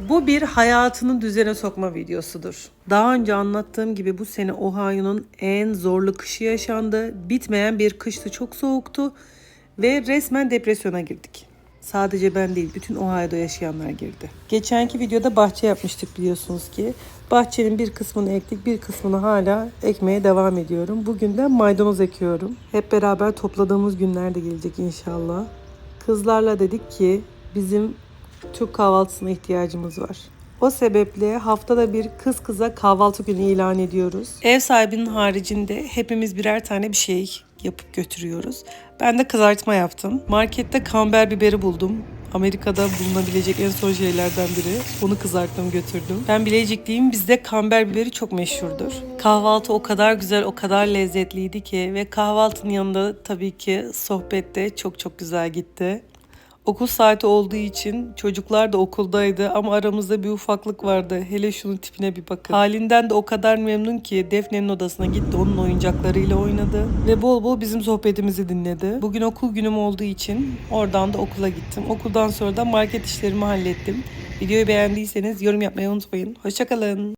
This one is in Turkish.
Bu bir hayatını düzene sokma videosudur. Daha önce anlattığım gibi bu sene Ohio'nun en zorlu kışı yaşandı. Bitmeyen bir kıştı, çok soğuktu ve resmen depresyona girdik. Sadece ben değil, bütün Ohio'da yaşayanlar girdi. Geçenki videoda bahçe yapmıştık biliyorsunuz ki. Bahçenin bir kısmını ektik, bir kısmını hala ekmeye devam ediyorum. Bugün de maydanoz ekiyorum. Hep beraber topladığımız günler de gelecek inşallah. Kızlarla dedik ki bizim Türk kahvaltısına ihtiyacımız var. O sebeple haftada bir kız kıza kahvaltı günü ilan ediyoruz. Ev sahibinin haricinde hepimiz birer tane bir şey yapıp götürüyoruz. Ben de kızartma yaptım. Markette kamber biberi buldum. Amerika'da bulunabilecek en son şeylerden biri. Onu kızarttım götürdüm. Ben Bilecikliyim. Bizde kamber biberi çok meşhurdur. Kahvaltı o kadar güzel, o kadar lezzetliydi ki ve kahvaltının yanında tabii ki sohbet de çok çok güzel gitti. Okul saati olduğu için çocuklar da okuldaydı ama aramızda bir ufaklık vardı. Hele şunun tipine bir bakın. Halinden de o kadar memnun ki Defne'nin odasına gitti onun oyuncaklarıyla oynadı ve bol bol bizim sohbetimizi dinledi. Bugün okul günüm olduğu için oradan da okula gittim. Okuldan sonra da market işlerimi hallettim. Videoyu beğendiyseniz yorum yapmayı unutmayın. Hoşçakalın.